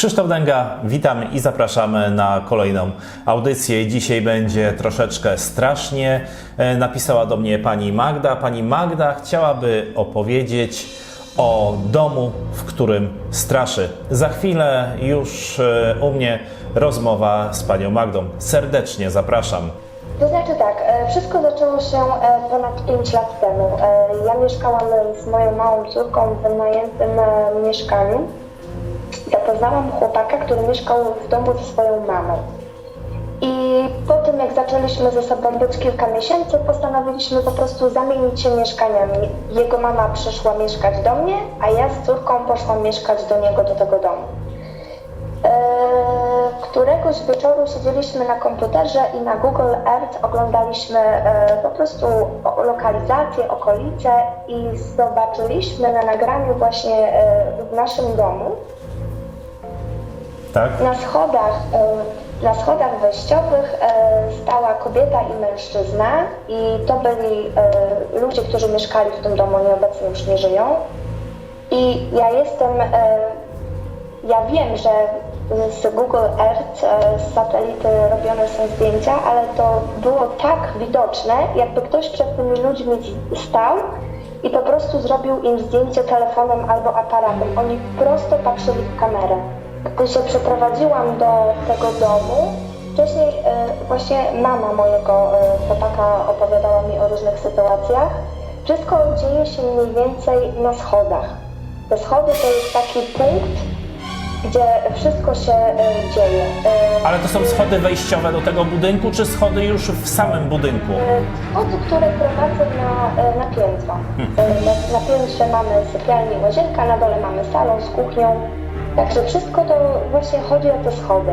Krzysztof Dęga, witamy i zapraszamy na kolejną audycję. Dzisiaj będzie troszeczkę strasznie. E, Napisała do mnie pani Magda. Pani Magda chciałaby opowiedzieć o domu, w którym straszy. Za chwilę już e, u mnie rozmowa z panią Magdą. Serdecznie zapraszam. To znaczy tak, e, wszystko zaczęło się ponad 5 lat temu. Ja mieszkałam z moją małą córką w wynajętym mieszkaniu. Zapoznałam chłopaka, który mieszkał w domu ze swoją mamą. I po tym, jak zaczęliśmy ze sobą być kilka miesięcy, postanowiliśmy po prostu zamienić się mieszkaniami. Jego mama przyszła mieszkać do mnie, a ja z córką poszłam mieszkać do niego, do tego domu. Eee, Któregoś wieczoru siedzieliśmy na komputerze i na Google Earth oglądaliśmy e, po prostu lokalizację, okolice i zobaczyliśmy na nagraniu właśnie e, w naszym domu Tak? na schodach, e, na schodach wejściowych e, stała kobieta i mężczyzna i to byli e, ludzie, którzy mieszkali w tym domu, oni obecnie już nie żyją. I ja jestem, ja wiem, że z Google Earth, z satelity robione są zdjęcia, ale to było tak widoczne, jakby ktoś przed tymi ludźmi stał i po prostu zrobił im zdjęcie telefonem albo aparatem. Oni prosto patrzyli w kamerę. Gdy się przeprowadziłam do tego domu, wcześniej e, właśnie mama mojego e, chłopaka opowiadała mi o różnych sytuacjach. Wszystko dzieje się mniej więcej na schodach. Te schody to jest taki punkt, gdzie wszystko się e, dzieje. Ale to są schody wejściowe do tego budynku, czy schody już w samym budynku? Schody, które prowadzą na, na piętro. E, Na, na piętrze mamy sypialnię i łazienkę, na dole mamy salon z kuchnią. Także wszystko to właśnie chodzi o te schody.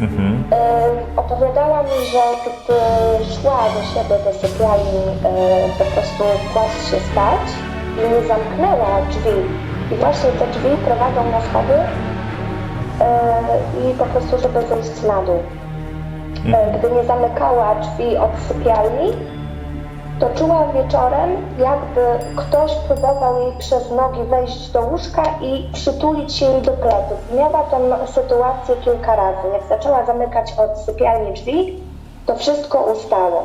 Mhm. E, opowiadała mi, że gdy szła do siebie do sypialni e, po prostu kłaść się spać i nie zamknęła drzwi. I właśnie te drzwi prowadzą na schody e, i po prostu, żeby zejść na dół. E, gdy nie zamykała drzwi od sypialni, to czuła wieczorem, jakby ktoś próbował jej przez nogi wejść do łóżka i przytulić się jej do pleców. Miała tę sytuację kilka razy. Jak zaczęła zamykać od sypialni drzwi, to wszystko ustało.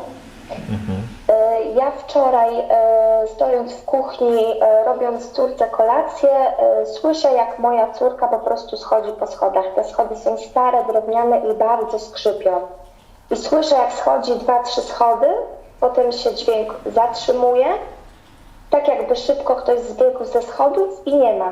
E, Ja wczoraj, e, stojąc w kuchni, e, robiąc córce kolację, słyszę, jak moja córka po prostu schodzi po schodach. Te schody są stare, drewniane i bardzo skrzypią. I słyszę, jak schodzi dwa, trzy schody, potem się dźwięk zatrzymuje, tak jakby szybko ktoś zbiegł ze schodów i nie ma.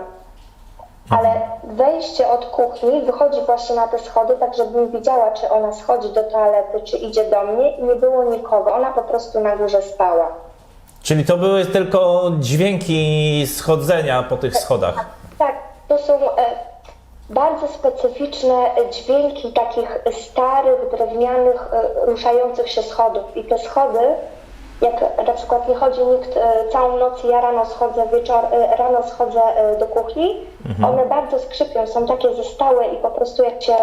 Ale wejście od kuchni wychodzi właśnie na te schody, tak żebym widziała, czy ona schodzi do toalety, czy idzie do mnie i nie było nikogo. Ona po prostu na górze spała. Czyli to były tylko dźwięki schodzenia po tych schodach. Tak, to są e, bardzo specyficzne dźwięki takich starych, drewnianych, e, ruszających się schodów. I te schody, jak na przykład nie chodzi nikt e, całą noc ja rano schodzę, wieczor, e, rano schodzę do kuchni, one bardzo skrzypią, są takie zestałe i po prostu jak się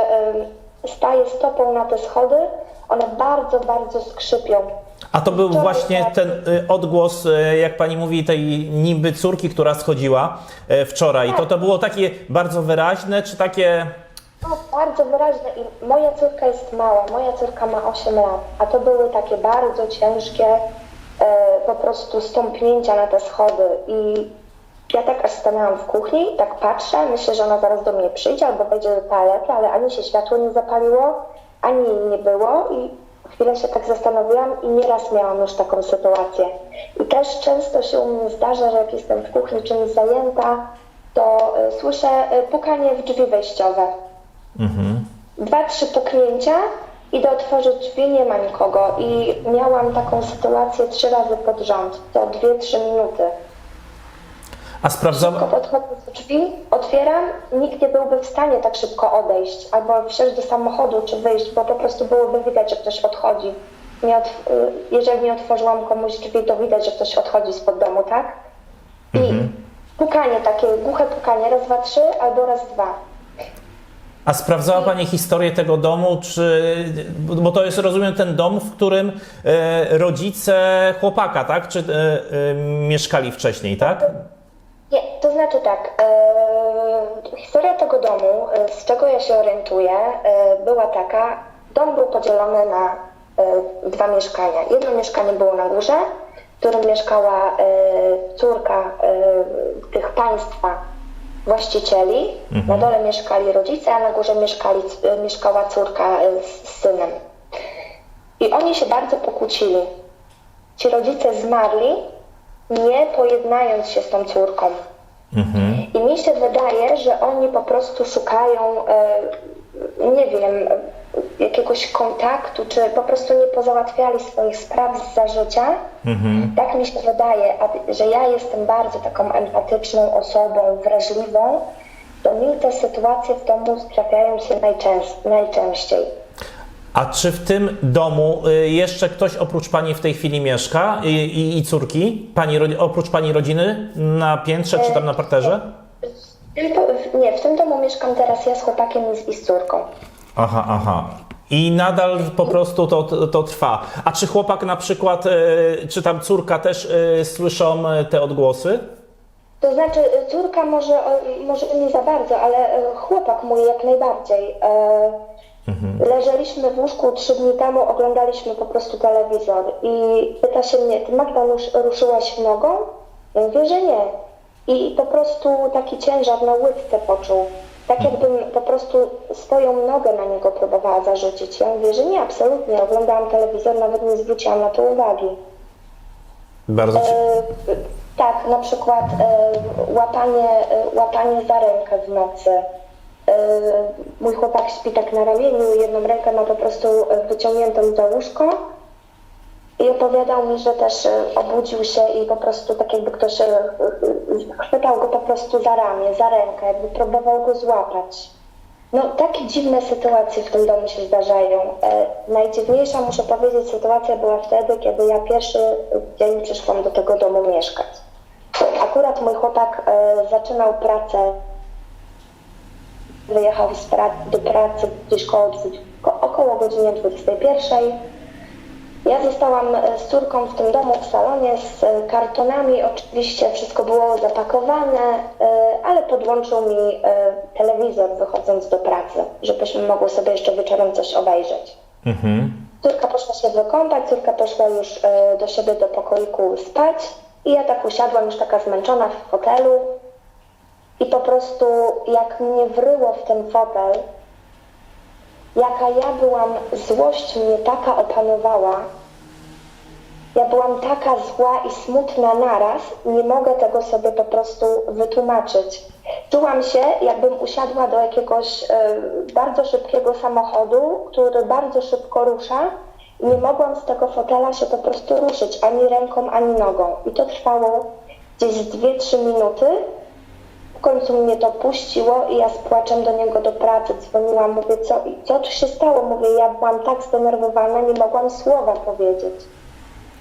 staje stopą na te schody, one bardzo, bardzo skrzypią. A to był właśnie tak. ten y, odgłos, y, jak pani mówi, tej niby córki, która schodziła y, wczoraj. To to było takie bardzo wyraźne, czy takie. No, bardzo wyraźne i moja córka jest mała, moja córka ma 8 lat, a to były takie bardzo ciężkie po prostu stąpnięcia na te schody i ja tak aż stanęłam w kuchni, tak patrzę, myślę, że ona zaraz do mnie przyjdzie albo wejdzie do toalety, ale ani się światło nie zapaliło, ani jej nie było i chwilę się tak zastanowiłam i nieraz miałam już taką sytuację. I też często się u mnie zdarza, że jak jestem w kuchni czymś zajęta, to e, słyszę e, pukanie w drzwi wejściowe dwa, trzy puknięcia, idę otworzyć drzwi, nie ma nikogo. I miałam taką sytuację trzy razy pod rząd, to dwie, trzy minuty. A sprawdzała. Tylko podchodzę do drzwi, otwieram, nikt nie byłby w stanie tak szybko odejść, albo wsiąść do samochodu, czy wyjść, bo po prostu byłoby widać, że ktoś odchodzi. Nie otw- y, jeżeli nie otworzyłam komuś drzwi, to widać, że ktoś odchodzi spod domu, tak? I pukanie takie, głuche pukanie, raz, dwa, trzy, albo raz, dwa. A sprawdzała pani historię tego domu, czy. Bo to jest, rozumiem, ten dom, w którym e, rodzice chłopaka, tak? Czy e, e, mieszkali wcześniej, tak? Nie, to znaczy tak, e, historia tego domu, e, z czego ja się orientuję, e, była taka, dom był podzielony na e, dwa mieszkania. Jedno mieszkanie było na górze, w którym mieszkała córka tych państwa właścicieli. Na dole mieszkali rodzice, a na górze mieszkali, mieszkała córka z synem. I oni się bardzo pokłócili. Ci rodzice zmarli, nie pojednając się z tą córką. I mi się wydaje, że oni po prostu szukają, e, nie wiem, jakiegoś kontaktu, czy po prostu nie pozałatwiali swoich spraw za życia. Tak mi się wydaje, a, że ja jestem bardzo taką empatyczną osobą, wrażliwą, to mi te sytuacje w domu trafiają się najczęst, najczęściej. A czy w tym domu y, jeszcze ktoś oprócz pani w tej chwili mieszka i, i, i córki? Pani, ro- oprócz pani rodziny na piętrze czy tam na parterze? Tylko, nie, w tym domu mieszkam teraz ja z chłopakiem i z, i z córką. Aha, aha. I nadal po prostu to, to, to trwa. A czy chłopak na przykład, y, czy tam córka też y, słyszą y, te odgłosy? To znaczy, y, córka może, o, może nie za bardzo, ale y, chłopak mój jak najbardziej. E, Leżeliśmy w łóżku trzy dni temu, oglądaliśmy po prostu telewizor i pyta się mnie, ty Magda rusz, ruszyłaś nogą? Ja mówię, że nie. I po prostu taki ciężar na łydce poczuł. Tak jakbym po prostu swoją nogę na niego próbowała zarzucić. Ja mówię, że nie, absolutnie. Oglądałam telewizor, nawet nie zwróciłam na to uwagi. Bardzo. Ci... E, tak, na przykład e, łapanie, e, łapanie za rękę w nocy. E, mój chłopak śpi tak na ramieniu, jedną rękę ma po prostu e, wyciągniętą za łóżko i opowiadał mi, że też e, obudził się i po prostu tak jakby ktoś chwytał go po prostu za ramię, za rękę, jakby próbował go złapać. No, takie dziwne sytuacje w tym domu się zdarzają. Najdziwniejsza, muszę powiedzieć, sytuacja była wtedy, kiedy ja pierwszy dzień przyszłam do tego domu mieszkać. Akurat mój chłopak zaczynał pracę, wyjechał z pra- do pracy gdzieś koło, 20 ko- około godziny 21. Ja zostałam e, z córką w tym domu w salonie z e, kartonami. Oczywiście wszystko było zapakowane, e, ale podłączył mi telewizor wychodząc do pracy, żebyśmy mogły sobie jeszcze wieczorem coś obejrzeć. Mhm. Córka poszła się wykąpać, córka poszła już do siebie do pokoiku spać i ja tak usiadłam już taka zmęczona w fotelu i po prostu jak mnie wryło w ten fotel, jaka ja byłam, złość mnie taka opanowała, ja byłam taka zła i smutna naraz, nie mogę tego sobie po prostu wytłumaczyć. Czułam się, jakbym usiadła do jakiegoś e, bardzo szybkiego samochodu, który bardzo szybko rusza nie mogłam z tego fotela się po prostu ruszyć ani ręką, ani nogą. I to trwało gdzieś z 2-3 minuty. W końcu mnie to puściło i ja z płaczem do niego do pracy dzwoniłam, mówię, co, co tu się stało? Mówię, ja byłam tak zdenerwowana, nie mogłam słowa powiedzieć.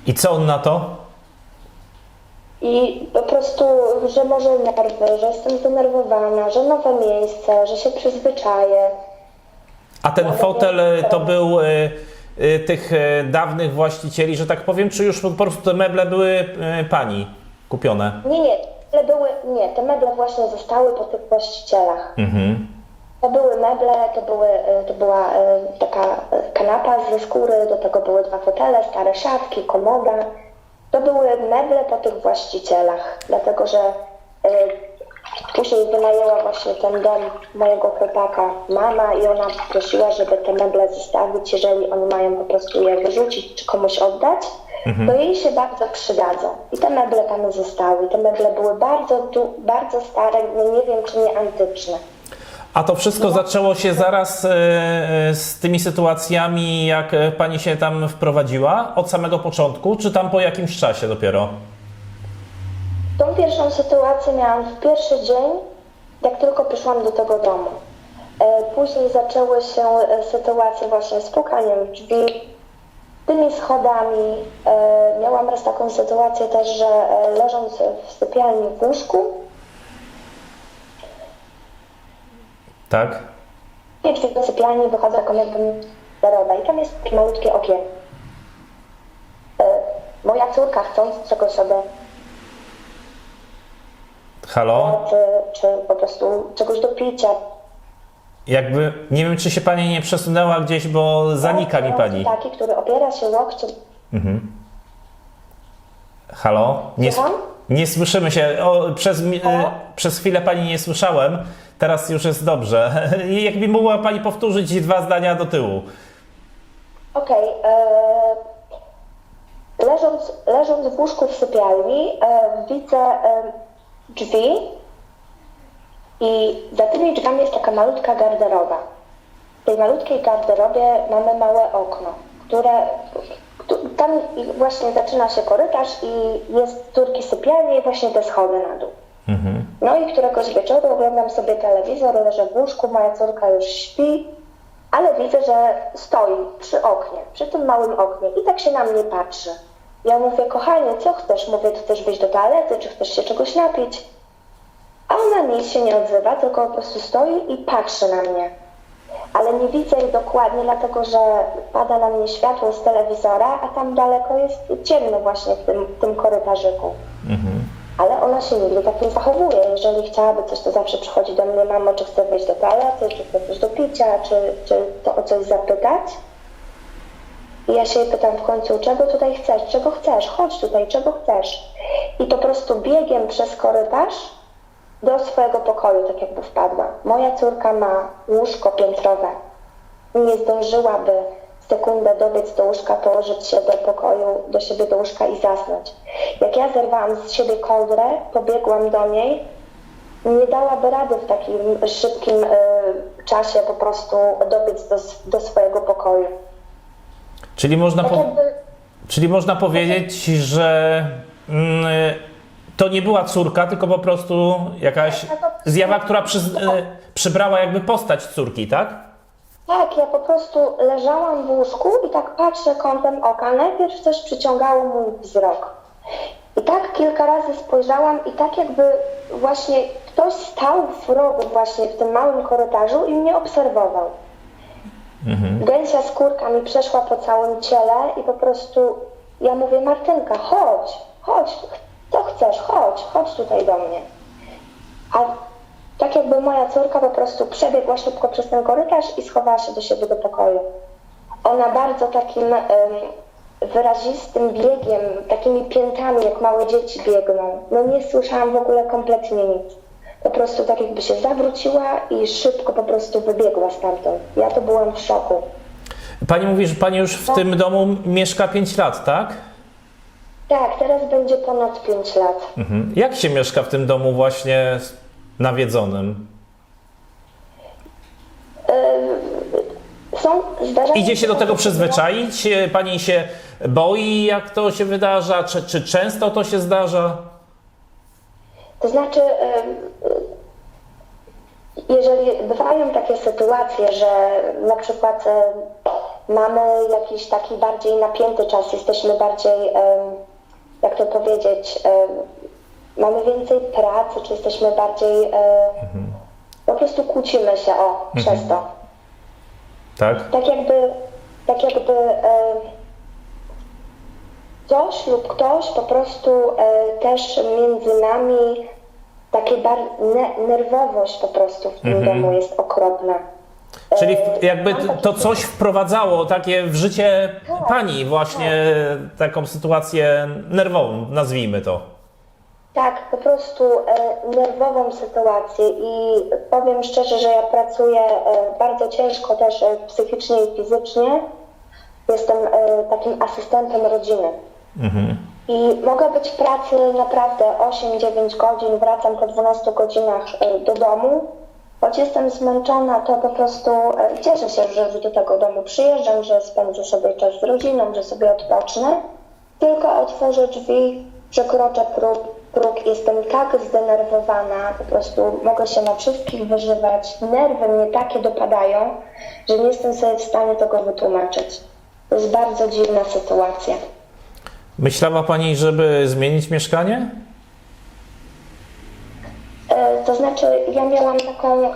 I co on na to? I po prostu, że może nerwy, że jestem zdenerwowana, że nowe miejsce, że się przyzwyczaję. A ten fotel y, to był y, y, tych y, dawnych właścicieli, że tak powiem, czy już po prostu te meble były y, pani kupione? Nie, nie, te były, nie, te meble właśnie zostały po tych właścicielach. Mhm. To były meble, to, były, y, to była y, taka y, kanapa ze skóry, do tego były dwa fotele, stare szafki, komoda. To były meble po tych właścicielach, dlatego że później wynajęła właśnie ten dom mojego chłopaka mama i ona prosiła, żeby te meble zostawić, jeżeli oni mają po prostu je wyrzucić czy komuś oddać, to jej się bardzo przydadzą. I te meble tam zostały. Te meble były bardzo, du- bardzo stare, no nie wiem czy nie antyczne. A to wszystko zaczęło się zaraz y, y, z tymi sytuacjami, jak y, pani się tam wprowadziła? Od samego początku, czy tam po jakimś czasie dopiero? Tą pierwszą sytuację miałam w pierwszy dzień, jak tylko przyszłam do tego domu. E, Później zaczęły się e, sytuacje właśnie z pukaniem drzwi, tymi schodami. E, Miałam raz taką sytuację też, że e, leżąc w sypialni w łóżku, Tak? i drzwi do sypialni wychodzę taką jakbym zerowa i tam jest malutkie okienko. E, Moja córka chcąc czegoś ode Halo? czy, czy po prostu czegoś do picia. Jakby, nie wiem, czy się pani nie przesunęła gdzieś, bo zanika mi pani. Taki, który opiera się łokciem. Halo? Nie, Słucham? nie słyszymy się. O, przez, Halo? y, przez chwilę pani nie słyszałem. Teraz już jest dobrze. Jakby mogła pani powtórzyć dwa zdania do tyłu. Okej. e, leżąc, leżąc w łóżku w sypialni, e, widzę e, drzwi i za tymi drzwiami jest taka malutka garderoba. W tej malutkiej garderobie mamy małe okno, które tam właśnie zaczyna się korytarz i jest turki sypialni i właśnie te schody na dół. No i któregoś wieczoru oglądam sobie telewizor, leżę w łóżku, moja córka już śpi, ale widzę, że stoi przy oknie, przy tym małym oknie i tak się na mnie patrzy. Ja mówię, kochanie, co chcesz? Mówię, ty chcesz wyjść do toalety, czy chcesz się czegoś napić? A ona nic się nie odzywa, tylko po prostu stoi i patrzy na mnie. Ale nie widzę jej dokładnie, dlatego że pada na mnie światło z telewizora, a tam daleko jest ciemno właśnie w tym, w tym korytarzyku. Ale ona się nigdy tak nie zachowuje. Jeżeli chciałaby coś, to zawsze przychodzi do mnie, mamo, czy chce wyjść do toalety, czy chce coś do picia, czy, czy to o coś zapytać. I ja się jej pytam w końcu, czego tutaj chcesz, czego chcesz, chodź tutaj, czego chcesz. I po prostu biegiem przez korytarz do swojego pokoju, tak jakby wpadła. Moja córka ma łóżko piętrowe. Nie zdążyłaby sekundę dobiec do łóżka, położyć się do pokoju, do siebie do łóżka i zasnąć. Jak ja zerwałam z siebie kołdrę, pobiegłam do niej, nie dałaby rady w takim szybkim y, czasie po prostu dobiec do, do swojego pokoju. Czyli można, Tak po, czyli można powiedzieć, że mm, to nie była córka, tylko po prostu jakaś zjawa, która przy, przybrała jakby postać córki, tak? Tak, ja po prostu leżałam w łóżku i tak patrzę kątem oka. Najpierw coś przyciągało mój wzrok. I tak kilka razy spojrzałam i tak jakby właśnie ktoś stał w rogu właśnie w tym małym korytarzu i mnie obserwował. Gęsia skórka mi przeszła po całym ciele i po prostu ja mówię, Martynka, chodź, chodź, co chcesz, chodź, chodź tutaj do mnie. A tak jakby moja córka po prostu przebiegła szybko przez ten korytarz i schowała się do siebie do pokoju. Ona bardzo takim em, wyrazistym biegiem, takimi piętami, jak małe dzieci biegną. No nie słyszałam w ogóle kompletnie nic. Po prostu tak jakby się zawróciła i szybko po prostu wybiegła stamtąd. Ja to byłam w szoku. Pani mówi, że pani już w tym domu mieszka 5 lat, tak? Tak, teraz będzie ponad 5 lat. Mhm. Jak się mieszka w tym domu właśnie nawiedzonym? Są zdarzają Idzie się do tego przyzwyczaić? Pani się boi, jak to się wydarza? Czy, czy często to się zdarza? To znaczy, em, jeżeli bywają takie sytuacje, że na przykład em, mamy jakiś taki bardziej napięty czas, jesteśmy bardziej, em, jak to powiedzieć, mamy więcej pracy, czy jesteśmy bardziej, em, po prostu kłócimy się o przez to. Tak? Tak jakby, tak jakby e, coś lub ktoś po prostu e, też między nami takie bar, ne, nerwowość po prostu w tym domu jest okropna. Czyli jakby to coś wprowadzało takie w życie pani właśnie taką sytuację nerwową, nazwijmy to. Tak, po prostu e, nerwową sytuację i powiem szczerze, że ja pracuję e, bardzo ciężko też e, psychicznie i fizycznie. Jestem e, takim asystentem rodziny. I mogę być w pracy naprawdę 8-9 godzin, wracam po 12 godzinach e, do domu. Choć jestem zmęczona, to po prostu e, cieszę się, że do tego domu przyjeżdżam, że spędzę sobie czas z rodziną, że sobie odpocznę. Tylko otworzę drzwi, przekroczę próg, próg jestem tak zdenerwowana, po prostu mogę się na wszystkich wyżywać. Nerwy mnie takie dopadają, że nie jestem sobie w stanie tego wytłumaczyć. To jest bardzo dziwna sytuacja. Myślała pani, żeby zmienić mieszkanie? To znaczy, ja miałam taką,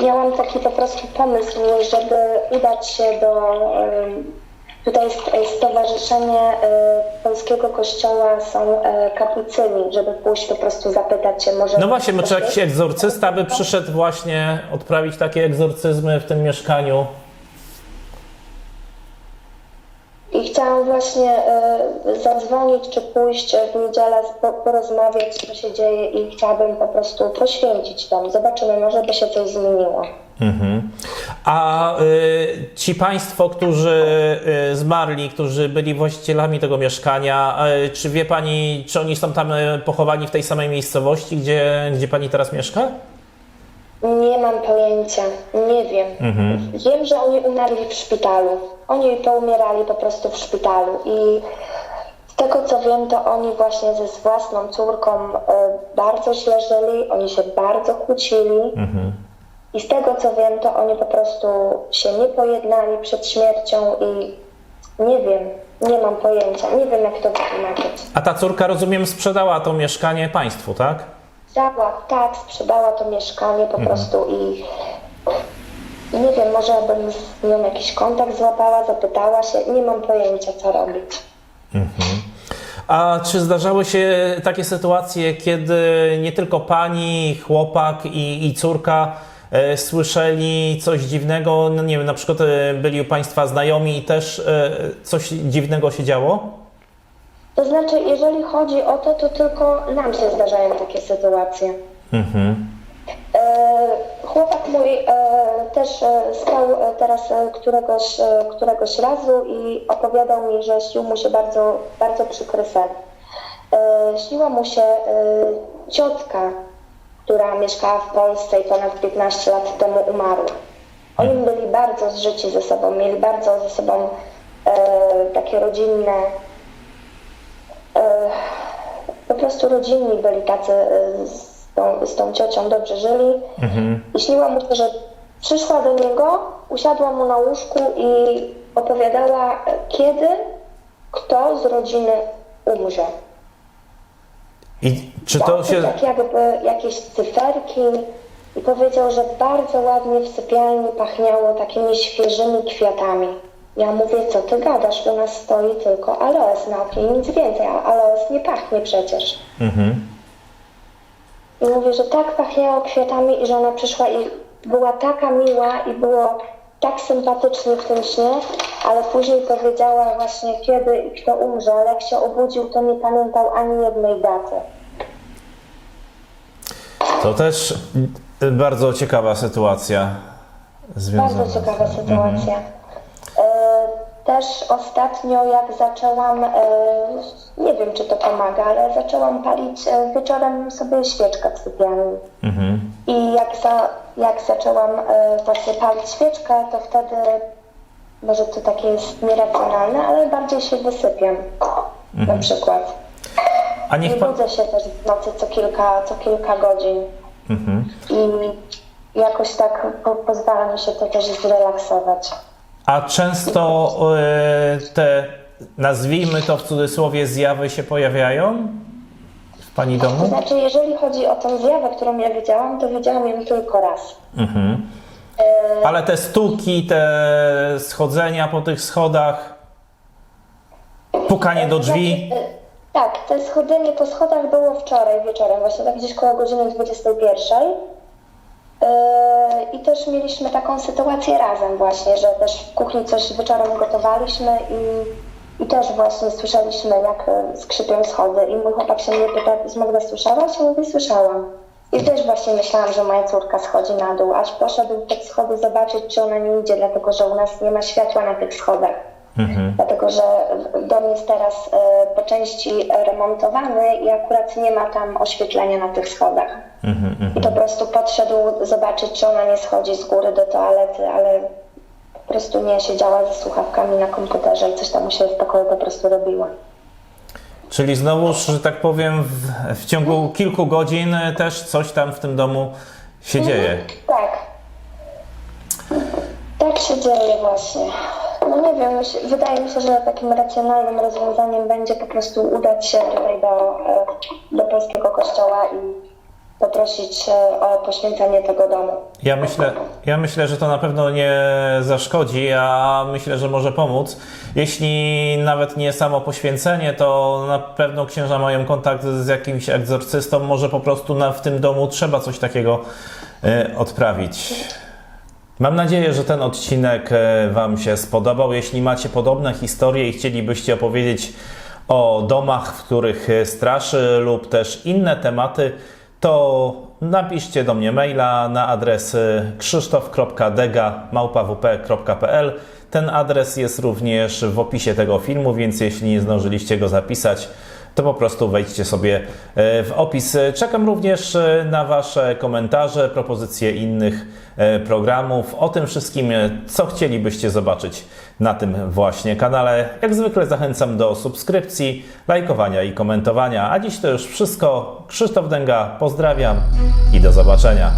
miałam taki po prostu pomysł, żeby udać się do, Tutaj jest Stowarzyszenie e, Polskiego Kościoła są e, kapucyni, żeby pójść po prostu zapytać się może... No właśnie, czy jakiś egzorcysta by przyszedł właśnie odprawić takie egzorcyzmy w tym mieszkaniu? I chciałam właśnie e, zadzwonić, czy pójść w niedzielę, po, porozmawiać, co się dzieje i chciałabym po prostu poświęcić dom. Zobaczymy, może by się coś zmieniło. Mhm. A y, ci państwo, którzy y, zmarli, którzy byli właścicielami tego mieszkania, y, czy wie pani, czy oni są tam y, pochowani w tej samej miejscowości, gdzie, gdzie pani teraz mieszka? Nie mam pojęcia, nie wiem. Wiem, że oni umarli w szpitalu. Oni poumierali po prostu w szpitalu i z tego co wiem, to oni właśnie ze z własną córką e, bardzo źle żyli, oni się bardzo kłócili. I z tego co wiem, to oni po prostu się nie pojednali przed śmiercią i nie wiem, nie mam pojęcia, nie wiem jak to wytłumaczyć. A ta córka, rozumiem, sprzedała to mieszkanie państwu, tak? Sprzedała, tak, sprzedała to mieszkanie po prostu i nie wiem, może bym z nią jakiś kontakt złapała, zapytała się, nie mam pojęcia co robić. A czy zdarzały się takie sytuacje, kiedy nie tylko pani, chłopak i, i córka e, słyszeli coś dziwnego? No nie wiem, na przykład e, byli u państwa znajomi i też e, coś dziwnego się działo? To znaczy, jeżeli chodzi o to, to tylko nam się zdarzają takie sytuacje. Mhm. E, chłopak mój e, też e, stał e, teraz e, któregoś, e, któregoś razu i opowiadał mi, że śnił mu się bardzo, bardzo przykry sen. E, śniła mu się e, ciotka, która mieszkała w Polsce i ponad 15 lat temu umarła. Oni byli bardzo zżyci ze sobą, mieli bardzo ze sobą e, takie rodzinne, e, po prostu rodzinni byli tacy e, z tą, z tą ciocią, dobrze żyli. I śniła mu się, że przyszła do niego, usiadła mu na łóżku i opowiadała, kiedy kto z rodziny umrze. I czy to się. Tak jakby jakieś cyferki i powiedział, że bardzo ładnie w sypialni pachniało takimi świeżymi kwiatami. Ja mówię, co ty gadasz, u nas stoi tylko aloes na oknie nic więcej, a aloes nie pachnie przecież. Mhm. I mówię, że tak pachniało kwiatami i że ona przyszła i była taka miła i było tak sympatycznie w tym śnie, ale później powiedziała właśnie kiedy i kto umrze, ale jak się obudził, to nie pamiętał ani jednej daty. To też bardzo ciekawa sytuacja związana. Bardzo ciekawa sytuacja. E, Też ostatnio jak zaczęłam, e, nie wiem czy to pomaga, ale zaczęłam palić e, wieczorem sobie świeczkę w sypialni. Mhm. I jak, za, jak zaczęłam e, właśnie palić świeczkę, to wtedy, może to takie jest nieracjonalne, ale bardziej się wysypiam na przykład. A niech pan. budzę się też w nocy co kilka, co kilka godzin. Mhm. I jakoś tak po, pozwala mi się to też zrelaksować. A często e, te, nazwijmy to w cudzysłowie, zjawy się pojawiają w pani To domu? znaczy, jeżeli chodzi o tą zjawę, którą ja widziałam, to widziałam ją tylko raz. Mhm. Ale te stuki, te schodzenia po tych schodach, pukanie do drzwi. Znaczy, y, tak, to schodzenie po schodach było wczoraj wieczorem, właśnie tak gdzieś koło godziny 21. Yy, I też mieliśmy taką sytuację razem właśnie, że też w kuchni coś wieczorem gotowaliśmy i, i też właśnie słyszeliśmy jak y, skrzypią schody i mój chłopak się mnie pyta, Magda słyszałaś? Ja mówię, słyszałam. I też właśnie myślałam, że moja córka schodzi na dół, aż poszedł te schody zobaczyć, czy ona nie idzie, dlatego że u nas nie ma światła na tych schodach Mhm. dlatego że dom jest teraz e, po części remontowany i akurat nie ma tam oświetlenia na tych schodach. Mhm, mhm. I po prostu podszedł zobaczyć, czy ona nie schodzi z góry do toalety, ale po prostu nie siedziała ze słuchawkami na komputerze i coś tam siebie w pokoju po prostu robiła. Czyli znowuż, że tak powiem, w, w ciągu kilku godzin też coś tam w tym domu się dzieje. Tak. Tak się dzieje właśnie. No nie wiem, wydaje mi się, że takim racjonalnym rozwiązaniem będzie po prostu udać się tutaj do, e, do polskiego kościoła i poprosić e, o poświęcenie tego domu. Ja myślę, ja myślę, że to na pewno nie zaszkodzi, a myślę, że może pomóc. Jeśli nawet nie samo poświęcenie, to na pewno księża mają kontakt z jakimś egzorcystą. Może po prostu na, w tym domu trzeba coś takiego e, odprawić. Mam nadzieję, że ten odcinek e, Wam się spodobał. Jeśli macie podobne historie i chcielibyście opowiedzieć o domach, w których e, straszy lub też inne tematy, to napiszcie do mnie maila na adres e, krzysztof.dega.małpawp.pl. Ten adres jest również w opisie tego filmu, więc jeśli nie zdążyliście go zapisać, to po prostu wejdźcie sobie e, w opis. Czekam również e, na Wasze komentarze, propozycje innych e, programów, o tym wszystkim, co chcielibyście zobaczyć na tym właśnie kanale. Jak zwykle zachęcam do subskrypcji, lajkowania i komentowania. A dziś to już wszystko. Krzysztof Dęga, pozdrawiam i do zobaczenia.